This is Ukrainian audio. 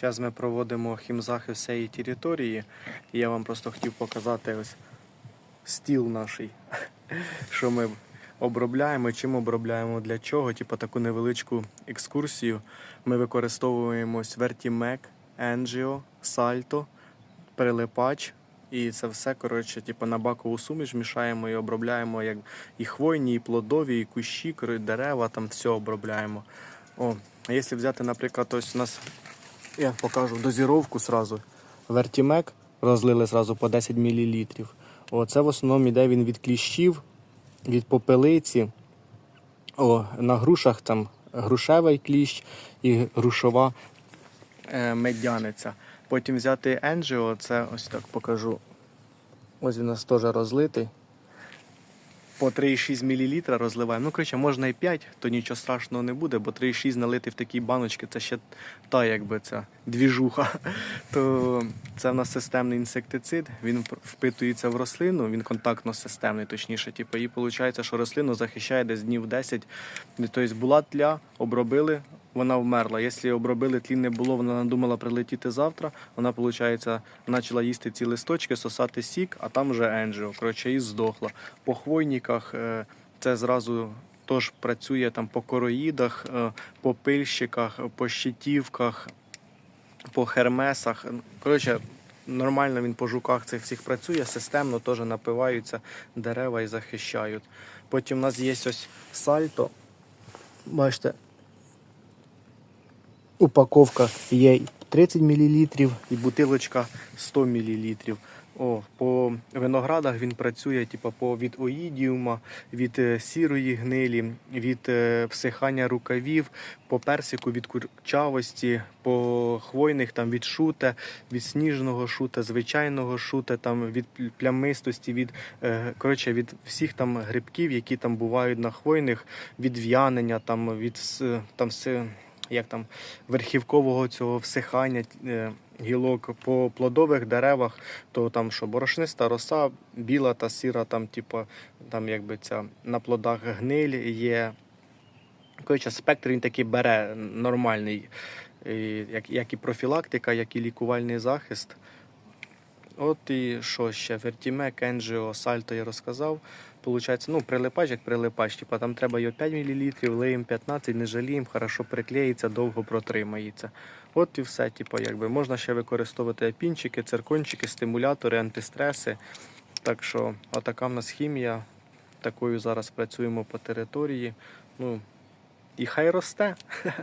Зараз ми проводимо хімзахист всієї території. І я вам просто хотів показати ось стіл наш, що ми обробляємо, чим обробляємо, для чого. Типу таку невеличку екскурсію. Ми використовуємо Vertimac, Angio, Salto, перелипач. І це все, коротше, типу, на бакову суміш мішаємо і обробляємо як і хвойні, і плодові, і кущі, дерева, там все обробляємо. О, а якщо взяти, наприклад, ось у нас, я покажу дозіровку сразу. Вертімек розлили сразу по 10 мл. О, це в основному йде він від кліщів, від попелиці. О, на грушах там грушевий кліщ і грушова е, медяниця. Потім взяти Енджіо, це ось так покажу. Ось він у нас теж розлитий. По 3,6 мл розливаємо. Ну, коротше, можна і 5, то нічого страшного не буде, бо 3,6 налити в такі баночки це ще та якби ця двіжуха. То це в нас системний інсектицид, він впитується в рослину, він контактно-системний, точніше. Типу, і виходить, що рослину захищає десь днів 10. Тобто була тля, обробили, вона вмерла. Якщо обробили, тлі не було, вона надумала прилетіти завтра. Вона, виходить, почала їсти ці листочки, сосати сік, а там вже енджіо. Коротше, і здохла. По хвойниках е, це зразу теж працює там по короїдах, е, по пильщиках, по щитівках, по хермесах. Коротше, нормально він по жуках цих всіх працює, системно теж напиваються дерева і захищають. Потім у нас є ось сальто. Бачите, упаковка є 30 мл і бутилочка 100 мл. О, по виноградах він працює типу, по від оїдіума, від е, сірої гнилі, від е, всихання рукавів, по персику від курчавості, по хвойних там від шуте, від сніжного шута, звичайного шута, там від плямистості, від е, коротше, від всіх там грибків, які там бувають на хвойних, від в'янення, там від там все як там верхівкового цього всихання е, гілок по плодових деревах, то там що борошниста роса, біла та сіра, там, типу, там якби ця на плодах гниль є. Коротше, спектр він такий бере нормальний, як, як і профілактика, як і лікувальний захист. От і що ще? Вертімек, Енджіо, Сальто я розказав. Получається, ну, прилипач як прилипач, типа там треба його 5 мл, лиємо 15, не жаліємо, хорошо приклеїться, довго протримається. От і все, типу, якби можна ще використовувати апінчики, циркончики, стимулятори, антистреси. Так що, отака в нас хімія. Такою зараз працюємо по території. Ну, і хай росте.